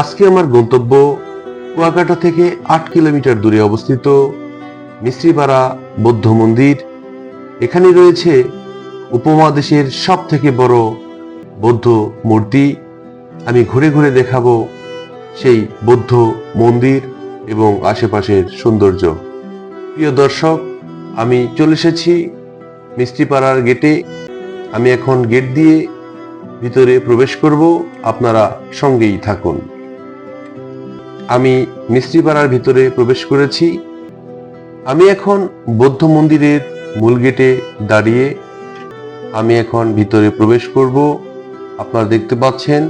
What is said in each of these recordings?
আজকে আমার গন্তব্য কুয়াকাটা থেকে আট কিলোমিটার দূরে অবস্থিত মিস্ত্রিপাড়া বৌদ্ধ মন্দির। এখানে রয়েছে উপমহাদেশের সব থেকে বড় বৌদ্ধ মূর্তি। আমি ঘুরে ঘুরে দেখাবো সেই বৌদ্ধ মন্দির এবং আশেপাশের সৌন্দর্য। প্রিয় দর্শক, আমি চলে এসেছি মিস্ত্রিপাড়ার গেটে। আমি এখন গেট দিয়ে ভিতরে প্রবেশ করব। আপনারা সঙ্গেই থাকুন। আমি মিস্ত্রিপাড়ার ভিতরে প্রবেশ করেছি। আমি এখন বৌদ্ধ মন্দিরের মূল গেটে দাঁড়িয়ে আমি এখন ভিতরে প্রবেশ করব। আপনারা দেখতে পাচ্ছেন,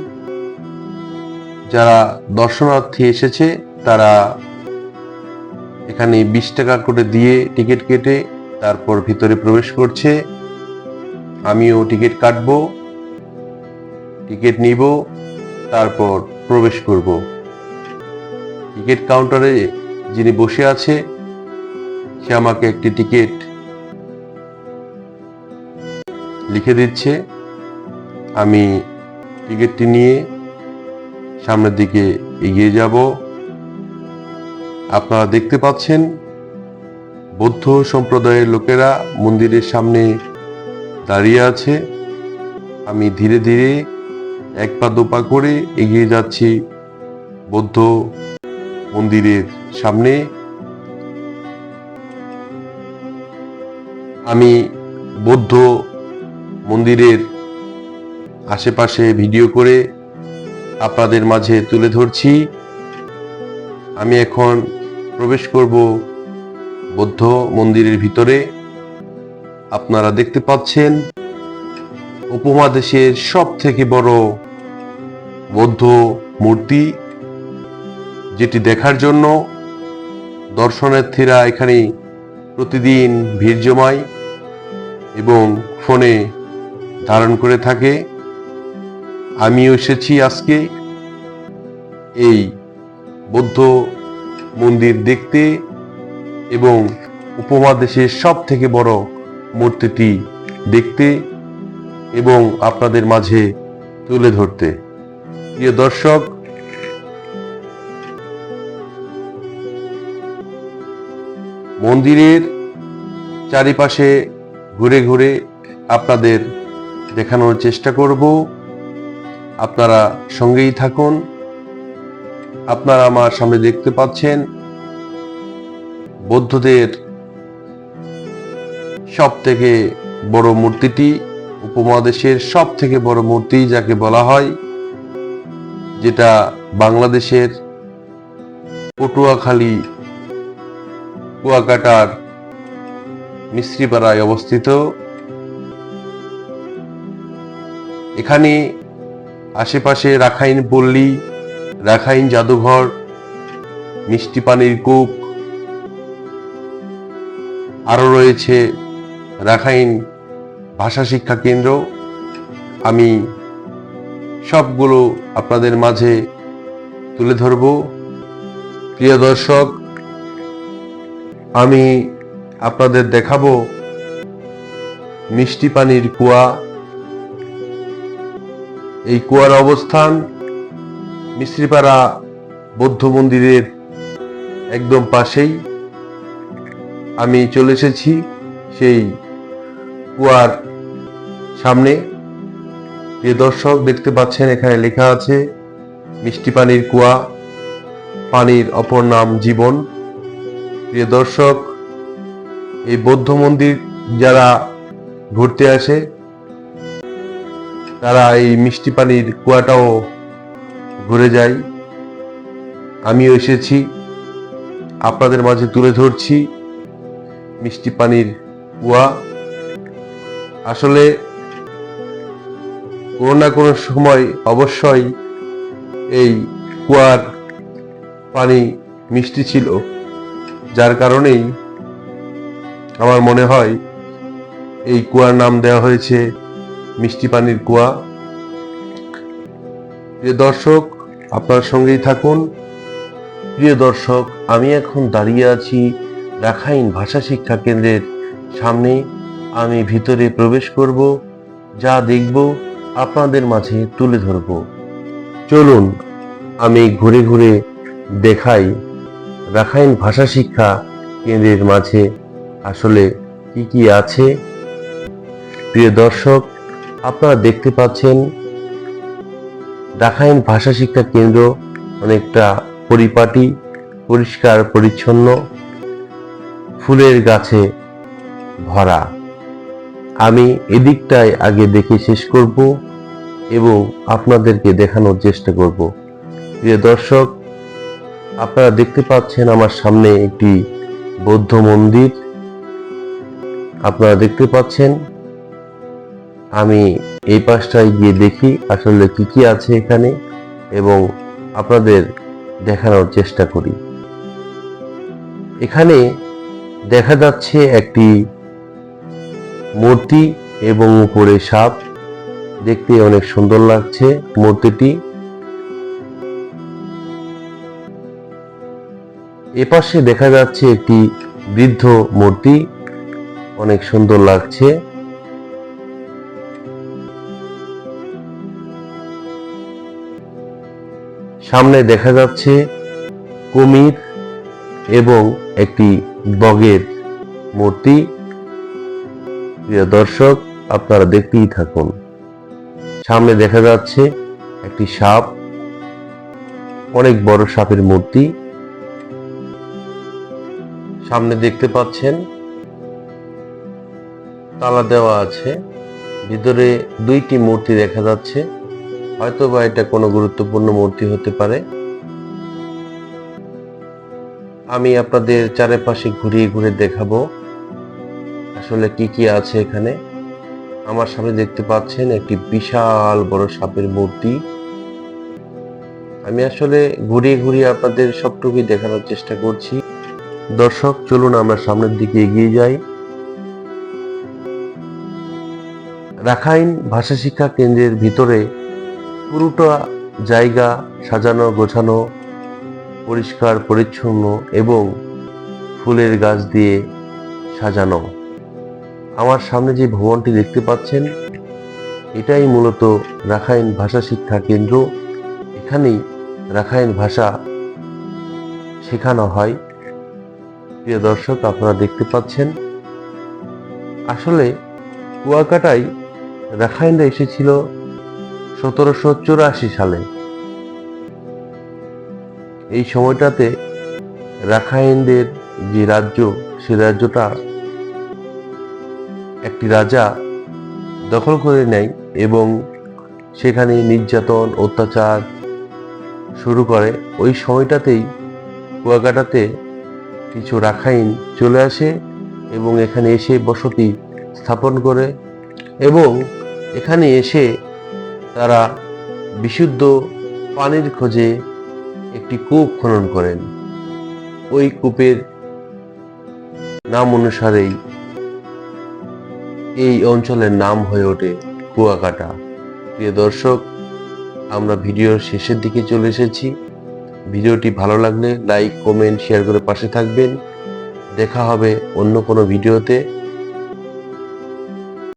যারা দর্শনার্থী এসেছে, তারা এখানে বিশ টাকা করে দিয়ে টিকিট কেটে তারপর ভিতরে প্রবেশ করছে। আমিও টিকিট কাটবো, টিকিট নিব, তারপর প্রবেশ করব। টিকিট কাউন্টারে যিনি বসে আছে, সে আমাকে একটি টিকিট লিখে দিচ্ছে। আমি টিকিটটি নিয়ে সামনের দিকে এগিয়ে যাব। আপনারা দেখতে পাচ্ছেন, বৌদ্ধ সম্প্রদায়ের লোকেরা মন্দিরের সামনে দাঁড়িয়ে আছে। আমি ধীরে ধীরে এক পা দু পা করে এগিয়ে যাচ্ছি বৌদ্ধ মন্দিরের সামনে। আমি বৌদ্ধ মন্দিরের আশেপাশে ভিডিও করে আপনাদের মাঝে তুলে ধরছি। আমি এখন প্রবেশ করব বৌদ্ধ মন্দিরের ভিতরে। আপনারা দেখতে পাচ্ছেন উপমহাদেশের সব থেকে বড় বৌদ্ধ মূর্তি। যেটি দেখার জন্য দর্শনার্থীরা এখানে প্রতিদিন ভিড় জমায় এবং ফোনে ধারণ করে থাকে। আমিও এসেছি আজকে এই বৌদ্ধ মন্দির দেখতে এবং উপমহাদেশের সব থেকে বড় মূর্তিটি দেখতে এবং আপনাদের মাঝে তুলে ধরতে। প্রিয় দর্শক মন্দিরের চারিপাশে ঘুরে ঘুরে আপনাদের দেখানোর চেষ্টা করব। আপনারা সঙ্গেই থাকুন। আপনারা আমার সামনে দেখতে পাচ্ছেন বৌদ্ধদের সব থেকে বড় মূর্তিটি, উপমহাদেশের সব থেকে বড় মূর্তি যাকে বলা হয়, যেটা বাংলাদেশের পটুয়াখালী কুয়াকাটার মিস্ত্রিপাড়ায় অবস্থিত। এখানে আশেপাশে রাখাইন পল্লী, রাখাইন জাদুঘর, মিষ্টি পানির কূপ, আরও রয়েছে রাখাইন ভাষা শিক্ষা কেন্দ্র। আমি সবগুলো আপনাদের মাঝে তুলে ধরব। প্রিয় দর্শক আমি আপনাদের দেখাবো মিষ্টি পানির কুয়া। এই কুয়ার অবস্থান মিশ্রিপাড়া বৌদ্ধ মন্দিরের একদম পাশেই। আমি চলে এসেছি সেই কুয়ার সামনে। যে দর্শক, দেখতে পাচ্ছেন এখানে লেখা আছে, মিষ্টি পানির কুয়া, পানির অপর নাম জীবন। প্রিয় দর্শক, এই বৌদ্ধ মন্দির যারা ঘুরতে আসে, তারা এই মিষ্টি পানির কুয়াটাও ঘুরে যায়। আমিও এসেছি, আপনাদের মাঝে তুলে ধরছি মিষ্টি পানির কুয়া। আসলে কোনো না কোনো সময় অবশ্যই এই কুয়ার পানি মিষ্টি ছিল। যার কারণেই আমার মনে হয় এই কুয়ার নাম দেওয়া হয়েছে মিষ্টি পানির কুয়া। প্রিয় দর্শক, আপনার সঙ্গেই থাকুন। প্রিয় দর্শক, আমি এখন দাঁড়িয়ে আছি রাখাইন ভাষা শিক্ষা কেন্দ্রের সামনে। আমি ভিতরে প্রবেশ করব, যা দেখব, আপনাদের মাঝে তুলে ধরব। চলুন, আমি ঘুরে ঘুরে দেখাই রাখাইন ভাষা শিক্ষা কেন্দ্রের মাঝে আসলে কি কি আছে? প্রিয় দর্শক, আপনারা দেখতে পাচ্ছেন, রাখাইন ভাষা শিক্ষা কেন্দ্র অনেকটা পরিপাটি, পরিষ্কার, পরিচ্ছন্ন, ফুলের গাছে ভরা। আমি এদিকটায় আগে দেখে শেষ করব এবং আপনাদেরকে দেখানোর চেষ্টা করব। প্রিয় দর্শক আপনারা দেখতে পাচ্ছেন আমার সামনে একটি বৌদ্ধ মন্দির। আপনারা দেখতে পাচ্ছেন, আমি এই পাশটায় গিয়ে দেখি আসলে কি কি আছে এখানে এবং আপনাদের দেখানোর চেষ্টা করি। এখানে দেখা যাচ্ছে একটি মূর্তি এবং উপরে সাপ। দেখতে অনেক সুন্দর লাগছে মূর্তিটি। এপাশে দেখা যাচ্ছে একটি বৃদ্ধ মূর্তি। অনেক সুন্দর লাগছে। সামনে দেখা যাচ্ছে কুমির এবং একটি বগের মূর্তি। প্রিয় দর্শক, আপনারা দেখতেই থাকুন। সামনে দেখা যাচ্ছে একটি সাপ, অনেক বড় সাপের মূর্তি। সামনে দেখতে পাচ্ছেন, তালা দেওয়া আছে, ভিতরে দুইটি মূর্তি দেখা যাচ্ছে হয়তো বা এটা কোনো গুরুত্বপূর্ণ মূর্তি হতে পারে। আমি আপনাদের চারিপাশে ঘুরিয়ে ঘুরে দেখাবো, আসলে কি কি আছে এখানে। আমার সামনে দেখতে পাচ্ছেন একটি বিশাল বড় সাপের মূর্তি। আমি আসলে ঘুরিয়ে ঘুরিয়ে আপনাদের সবটুকুই দেখানোর চেষ্টা করছি। দর্শক, চলুন আমরা সামনের দিকে এগিয়ে যাই। রাখাইন ভাষা শিক্ষা কেন্দ্রের ভিতরে পুরোটা জায়গা সাজানো, গোছানো, পরিষ্কার, পরিচ্ছন্ন এবং ফুলের গাছ দিয়ে সাজানো। আমার সামনে যে ভবনটি দেখতে পাচ্ছেন, এটাই মূলত রাখাইন ভাষা শিক্ষা কেন্দ্র। এখানেই রাখাইন ভাষা শেখানো হয়। প্রিয় দর্শক, আপনারা দেখতে পাচ্ছেন, আসলে কুয়াকাটায় রাখাইনরা এসেছিল সতেরোশো চুরাশি সালে। এই সময়টাতে রাখাইনদের যে রাজ্য, সে রাজ্যটা একটি রাজা দখল করে নেয় এবং সেখানে নির্যাতন, অত্যাচার শুরু করে। ওই সময়টাতেই কুয়াকাটাতে কিছু রাখাইন চলে আসে এবং এখানে এসে বসতি স্থাপন করে এবং এখানে এসে তারা বিশুদ্ধ পানির খোঁজে একটি কূপ খনন করেন। ওই কূপের নাম অনুসারেই এই অঞ্চলের নাম হয়ে ওঠে কুয়াকাটা। প্রিয় দর্শক, আমরা ভিডিওর শেষের দিকে চলে এসেছি। ভিডিওটি ভালো লাগলে লাইক কমেন্ট শেয়ার করে পাশে থাকবেন। দেখা হবে অন্য কোনো ভিডিওতে।